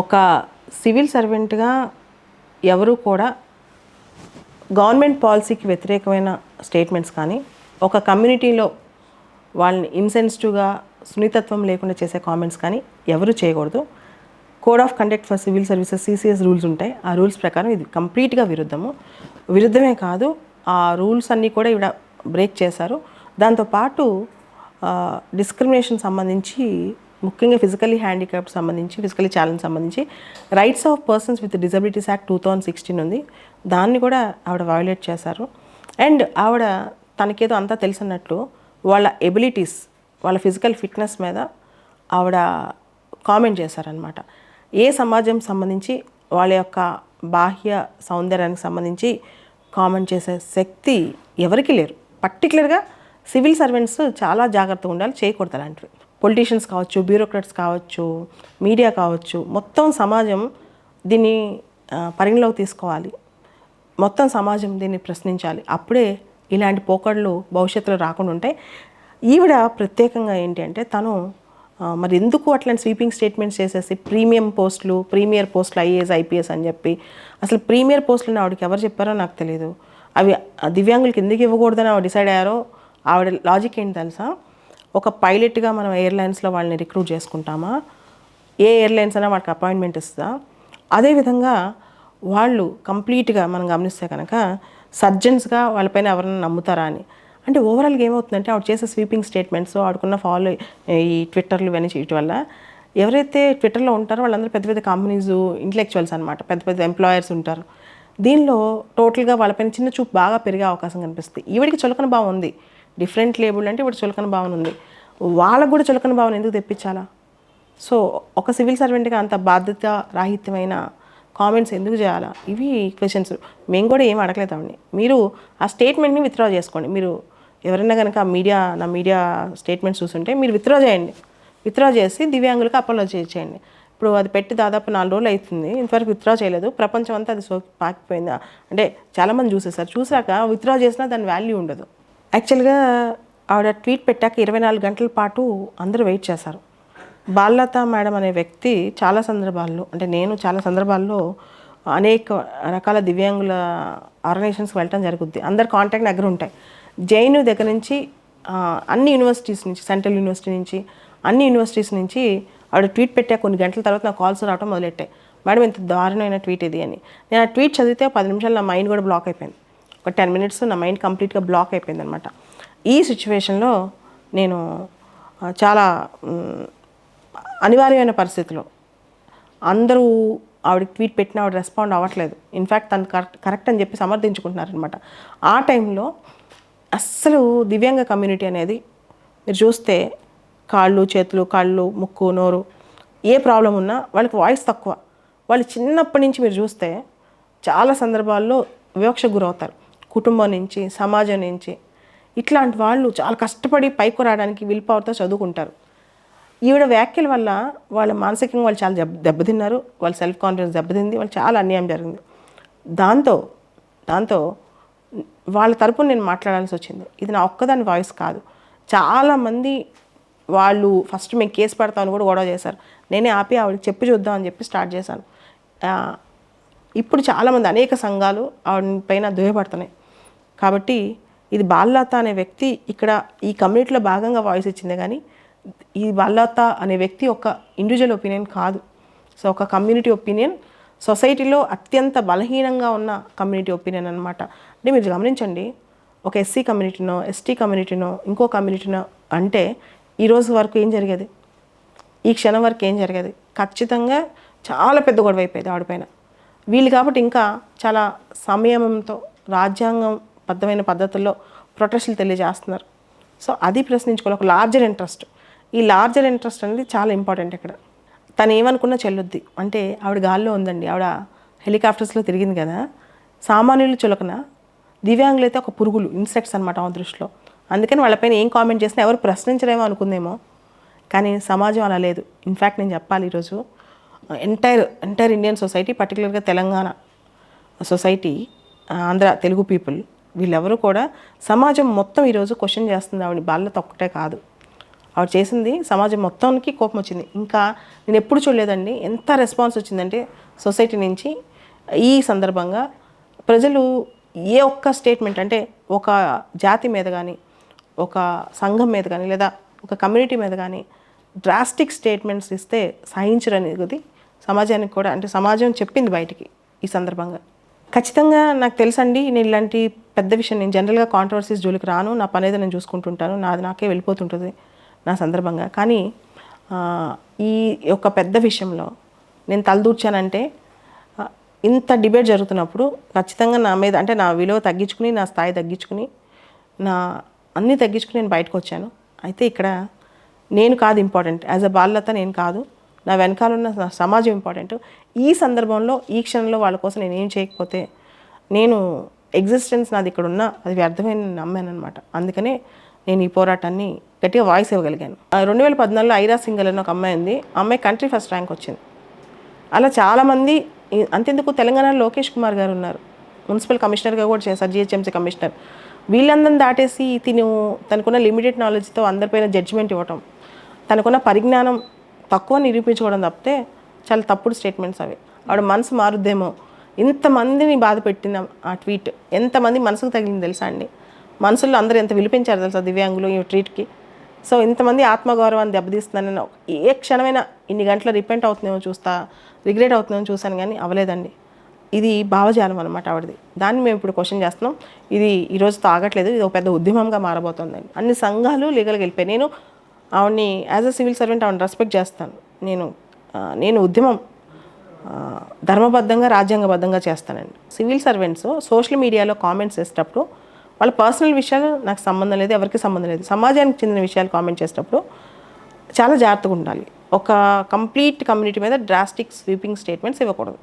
ఒక సివిల్ సర్వెంట్గా ఎవరు కూడా గవర్నమెంట్ పాలసీకి వ్యతిరేకమైన స్టేట్మెంట్స్ కానీ ఒక కమ్యూనిటీలో వాళ్ళని ఇన్సెన్సిటివ్గా సున్నితత్వం లేకుండా చేసే కామెంట్స్ కానీ ఎవరు చేయకూడదు. Code of conduct for civil services CCS rules ఉంటాయి ఆ రూల్స్ ప్రకారం ఇది కంప్లీట్గా విరుద్ధము. విరుద్ధమే కాదు ఆ రూల్స్ అన్నీ కూడా ఇవిడ బ్రేక్ చేశారు. దాంతోపాటు డిస్క్రిమినేషన్ సంబంధించి ముఖ్యంగా ఫిజికలీ హ్యాండిక్యాప్ సంబంధించి ఫిజికలీ ఛాలెంజ్ సంబంధించి rights of persons with disabilities act two thousand sixteen ఉంది. దాన్ని కూడా ఆవిడ వయోలేట్ చేశారు. అండ్ ఆవిడ తనకేదో అంతా తెలిసినట్లు వాళ్ళ ఎబిలిటీస్ వాళ్ళ ఫిజికల్ ఫిట్నెస్ మీద ఆవిడ కామెంట్ చేశారనమాట ఏ సమాజం సంబంధించి వాళ్ళ యొక్క బాహ్య సౌందర్యానికి సంబంధించి కామెంట్ చేసే శక్తి ఎవరికీ లేరు. పర్టికులర్గా సివిల్ సర్వెంట్స్ చాలా జాగ్రత్తగా ఉండాలి చేయకూడదు అలాంటివి. పొలిటీషియన్స్ కావచ్చు బ్యూరోక్రాట్స్ కావచ్చు మీడియా కావచ్చు మొత్తం సమాజం దీన్ని పరిగణలోకి తీసుకోవాలి. మొత్తం సమాజం దీన్ని ప్రశ్నించాలి. అప్పుడే ఇలాంటి పోకడలు భవిష్యత్తులో రాకుండా ఉంటాయి. ఈవిడ ప్రత్యేకంగా ఏంటి అంటే తను మరి ఎందుకు అట్లాంటి స్వీపింగ్ స్టేట్మెంట్స్ చేసేసి ప్రీమియం పోస్టులు ప్రీమియర్ పోస్టులు ఐఏఎస్ ఐపీఎస్ అని చెప్పి అసలు ప్రీమియర్ పోస్టులను ఆవిడకి ఎవరు చెప్పారో నాకు తెలియదు అవి ఆ దివ్యాంగులకి ఎందుకు ఇవ్వకూడదని ఆవిడ డిసైడ్ అయ్యారో ఆవిడ లాజిక్ ఏంటి తెలుసా? ఒక పైలట్గా మనం ఎయిర్లైన్స్లో వాళ్ళని రిక్రూట్ చేసుకుంటామా? ఏ ఎయిర్లైన్స్ అయినా వాళ్ళకి అపాయింట్మెంట్ ఇస్తుందా? అదేవిధంగా వాళ్ళు కంప్లీట్గా మనం గమనిస్తే కనుక సర్జన్స్గా వాళ్ళపైన ఎవరైనా నమ్ముతారా అని. అంటే ఓవరాల్గా ఏమవుతుందంటే ఆవిడ చేసే స్వీపింగ్ స్టేట్మెంట్స్ ఆడుకున్న ఫాలో ఈ ట్విట్టర్లు ఇవన్నీ చేయటం వల్ల ఎవరైతే ట్విట్టర్లో ఉంటారో వాళ్ళందరూ పెద్ద పెద్ద కంపెనీస్ ఇంటలెక్చువల్స్ అనమాట పెద్ద పెద్ద ఎంప్లాయర్స్ ఉంటారు. దీనిలో టోటల్గా వాళ్ళపైన చిన్న చూపు బాగా పెరిగే అవకాశం కనిపిస్తుంది. ఈవిడికి చులకన భావం ఉంది. డిఫరెంట్ లేబుల్ అంటే ఇప్పుడు చులకన భావన ఉంది. వాళ్ళకు కూడా చులకన భావన ఎందుకు తెప్పించాలా? సో ఒక సివిల్ సర్వెంట్గా అంత బాధ్యత రాహిత్యమైన కామెంట్స్ ఎందుకు చేయాలా? ఇవి క్వశ్చన్స్ మేము కూడా ఏం అడగలేదండి మీరు ఆ స్టేట్మెంట్ని విత్డ్రా చేసుకోండి. మీరు ఎవరైనా కనుక మీడియా నా మీడియా స్టేట్మెంట్స్ చూస్తుంటే మీరు విత్డ్రా చేయండి. విత్డ్రా చేసి దివ్యాంగులకు అపోలో చేయండి. ఇప్పుడు అది పెట్టి దాదాపు నాలుగు రోజులు అవుతుంది ఇంతవరకు విత్డ్రా చేయలేదు. ప్రపంచం అంతా అది సో పాకిపోయిందా అంటే చాలామంది చూసేసారు చూసాక విత్డ్రా చేసినా దాని వాల్యూ ఉండదు. యాక్చువల్గా ఆవిడ ట్వీట్ పెట్టాక ఇరవై నాలుగు గంటల పాటు అందరూ వెయిట్ చేశారు. బాలలత మేడం అనే వ్యక్తి చాలా సందర్భాల్లో అంటే నేను చాలా సందర్భాల్లో అనేక రకాల దివ్యాంగుల ఆర్గనైజేషన్స్కి వెళ్ళటం జరుగుద్ది. అందరు కాంటాక్ట్ దగ్గర ఉంటాయి. జైను దగ్గర నుంచి అన్ని యూనివర్సిటీస్ నుంచి సెంట్రల్ యూనివర్సిటీ నుంచి అన్ని యూనివర్సిటీస్ నుంచి ఆవిడ ట్వీట్ పెట్టా కొన్ని గంటల తర్వాత నాకు కాల్స్ రావడం మొదలెట్టాయి. మేడం ఇంత దారుణమైన ట్వీట్ ఇది అని. నేను ఆ ట్వీట్ చదివితే పది నిమిషాలు నా మైండ్ కూడా బ్లాక్ అయిపోయింది. ఒక టెన్ మినిట్స్ నా మైండ్ కంప్లీట్గా బ్లాక్ అయిపోయింది అనమాట ఈ సిచ్యువేషన్లో నేను చాలా అనివార్యమైన పరిస్థితిలో అందరూ ఆవిడ ట్వీట్ పెట్టినా ఆవిడ రెస్పాండ్ అవ్వట్లేదు. ఇన్ఫ్యాక్ట్ తను కరెక్ట్ కరెక్ట్ అని చెప్పి సమర్థించుకుంటున్నారనమాట. ఆ టైంలో అస్సలు దివ్యాంగ కమ్యూనిటీ అనేది మీరు చూస్తే కాళ్ళు చేతులు కళ్ళు ముక్కు నోరు ఏ ప్రాబ్లం ఉన్నా వాళ్ళకి వాయిస్ తక్కువ. వాళ్ళు చిన్నప్పటి నుంచి మీరు చూస్తే చాలా సందర్భాల్లో వివక్షకు గురవుతారు. కుటుంబం నుంచి సమాజం నుంచి ఇట్లాంటి వాళ్ళు చాలా కష్టపడి పైకి రావడానికి విల్ పవర్తో చదువుకుంటారు. ఈవిడ వ్యాఖ్యల వల్ల వాళ్ళ మానసికంగా వాళ్ళు చాలా దెబ్బ దెబ్బతిన్నారు. వాళ్ళ సెల్ఫ్ కాన్ఫిడెన్స్ దెబ్బతింది. వాళ్ళు చాలా అన్యాయం జరిగింది. దాంతో దాంతో వాళ్ళ తరపున నేను మాట్లాడాల్సి వచ్చింది. ఇది నా ఒక్కదాని వాయిస్ కాదు. చాలామంది వాళ్ళు ఫస్ట్ మేము కేసు పెడతామని కూడా గొడవ చేశారు. నేనే ఆపి ఆవిడకి చెప్పి చూద్దాం అని చెప్పి స్టార్ట్ చేశాను. ఇప్పుడు చాలామంది అనేక సంఘాలు ఆవిడ పైన దుయ్యపడుతున్నాయి కాబట్టి ఇది బాల్లత అనే వ్యక్తి ఇక్కడ ఈ కమ్యూనిటీలో భాగంగా వాయిస్ ఇచ్చిందే కానీ ఈ బాల్లత అనే వ్యక్తి ఒక ఇండివిజువల్ ఒపీనియన్ కాదు. సో ఒక కమ్యూనిటీ ఒపీనియన్ సొసైటీలో అత్యంత బలహీనంగా ఉన్న కమ్యూనిటీ ఒపీనియన్ అనమాట అంటే మీరు గమనించండి ఒక ఎస్సీ కమ్యూనిటీనో ఎస్టీ కమ్యూనిటీనో ఇంకో కమ్యూనిటీనో అంటే ఈరోజు వరకు ఏం జరిగేది? ఈ క్షణం వరకు ఏం జరిగేది? ఖచ్చితంగా చాలా పెద్ద గొడవ అయిపోయేది ఆడిపైన వీళ్ళు కాబట్టి ఇంకా చాలా సంయమంతో రాజ్యాంగం అబద్ధమైన పద్ధతుల్లో ప్రొటెస్టులు తెలియజేస్తున్నారు. సో అది ప్రశ్నించుకోవాలి. ఒక లార్జర్ ఇంట్రెస్ట్ ఈ లార్జర్ ఇంట్రెస్ట్ అనేది చాలా ఇంపార్టెంట్ ఇక్కడ. తను ఏమనుకున్నా చెల్లుద్ది. అంటే ఆవిడ గాల్లో ఉందండి. ఆవిడ హెలికాప్టర్స్లో తిరిగింది కదా. సామాన్యులు చులకన. దివ్యాంగులు అయితే ఒక పురుగులు ఇన్సెక్ట్స్ అనమాట ఆ దృష్టిలో. అందుకని వాళ్ళపైన ఏం కామెంట్ చేసినా ఎవరు ప్రశ్నించరేమో అనుకుందేమో. కానీ సమాజం అలా లేదు. ఇన్ఫ్యాక్ట్ నేను చెప్పాలి ఈరోజు. ఎంటైర్ ఎంటైర్ ఇండియన్ సొసైటీ పర్టికులర్గా తెలంగాణ సొసైటీ ఆంధ్ర తెలుగు పీపుల్ వీళ్ళెవరూ కూడా సమాజం మొత్తం ఈరోజు క్వశ్చన్ చేస్తుంది. ఆవిడ బాల్యత ఒక్కటే కాదు. ఆవిడ చేసింది సమాజం మొత్తానికి కోపం వచ్చింది. ఇంకా నేను ఎప్పుడు చూడలేదండి. ఎంత రెస్పాన్స్ వచ్చిందంటే సొసైటీ నుంచి ఈ సందర్భంగా ప్రజలు ఏ ఒక్క స్టేట్మెంట్ అంటే ఒక జాతి మీద కానీ ఒక సంఘం మీద కానీ లేదా ఒక కమ్యూనిటీ మీద కానీ డ్రాస్టిక్ స్టేట్మెంట్స్ ఇస్తే సహించరనేది సమాజానికి కూడా అంటే సమాజం చెప్పింది బయటికి ఈ సందర్భంగా. ఖచ్చితంగా నాకు తెలుసండి నేను ఇలాంటి పెద్ద విషయం. నేను జనరల్గా కాంట్రవర్సీస్ జోలికి రాను నా పని ఏదో నేను చూసుకుంటుంటాను నాది నాకే వెళ్ళిపోతుంటుంది నా సందర్భంగా. కానీ ఈ యొక్క పెద్ద విషయంలో నేను తలదూర్చానంటే ఇంత డిబేట్ జరుగుతున్నప్పుడు ఖచ్చితంగా నా మీద అంటే నా విలువ తగ్గించుకుని నా స్థాయి తగ్గించుకుని నా అన్నీ తగ్గించుకుని నేను బయటకు వచ్చాను. అయితే ఇక్కడ నేను కాదు ఇంపార్టెంట్ యాజ్ అ బాలత నేను కాదు. నా వెనకాల ఉన్న సమాజం ఇంపార్టెంట్ ఈ సందర్భంలో ఈ క్షణంలో వాళ్ళ కోసం నేను ఏం చేయకపోతే నేను ఎగ్జిస్టెన్స్ నాది ఇక్కడ ఉన్నా అది వ్యర్థమైన నమ్మాను అనమాట అందుకనే నేను ఈ పోరాటాన్ని గట్టిగా వాయిస్ ఇవ్వగలిగాను. రెండు వేల పద్నాలుగులో ఐరా సింగల్ అని ఒక అమ్మాయి ఉంది. ఆ అమ్మాయి కంట్రీ ఫస్ట్ ర్యాంక్ వచ్చింది. అలా చాలామంది అంతెందుకు తెలంగాణలో లోకేష్ కుమార్ గారు ఉన్నారు. మున్సిపల్ కమిషనర్గా కూడా చేశారు జిహెచ్ఎంసీ కమిషనర్. వీళ్ళందరిని దాటేసి తిను తనకున్న లిమిటెడ్ నాలెడ్జ్తో అందరిపైన జడ్జిమెంట్ ఇవ్వటం తనకున్న పరిజ్ఞానం తక్కువ నిరూపించుకోవడం తప్పితే చాలా తప్పుడు స్టేట్మెంట్స్ అవి. ఆవిడ మనసు మారుద్దేమో. ఇంతమందిని బాధ పెట్టిన ఆ ట్వీట్ ఎంతమంది మనసుకు తగిలింది తెలుసా అండి? మనసులో అందరూ ఎంత విలిపించారు తెలుసా దివ్యాంగులు ఈ ట్వీట్కి? సో ఇంతమంది ఆత్మగౌరవాన్ని దెబ్బతీస్తున్నానని ఏ క్షణమైన ఇన్ని గంటల రిపెంట్ అవుతుందేమో చూస్తా రిగ్రెట్ అవుతుందేమో చూశాను కానీ అవ్వలేదండి. ఇది భావజాలం అనమాట ఆవిడది. దాన్ని మేము ఇప్పుడు క్వశ్చన్ చేస్తున్నాం. ఇది ఈరోజు తాగట్లేదు ఇది ఒక పెద్ద ఉద్యమంగా మారబోతోందండి అన్ని సంఘాలు లీగల్గా వెళ్ళిపోయాయి నేను ఆవిడ్ని యాజ్ అ సివిల్ సర్వెంట్ ఆవిడని రెస్పెక్ట్ చేస్తాను. నేను నేను ఉద్యమం ధర్మబద్ధంగా రాజ్యాంగబద్ధంగా చేస్తానండి. Civil servants social media comments చేసేటప్పుడు వాళ్ళ పర్సనల్ విషయాలు నాకు సంబంధం లేదు ఎవరికి సంబంధం లేదు. సమాజానికి చెందిన విషయాలు కామెంట్ చేసేటప్పుడు చాలా జాగ్రత్తగా ఉండాలి. ఒక కంప్లీట్ కమ్యూనిటీ మీద డ్రాస్టిక్ స్వీపింగ్ స్టేట్మెంట్స్ ఇవ్వకూడదు.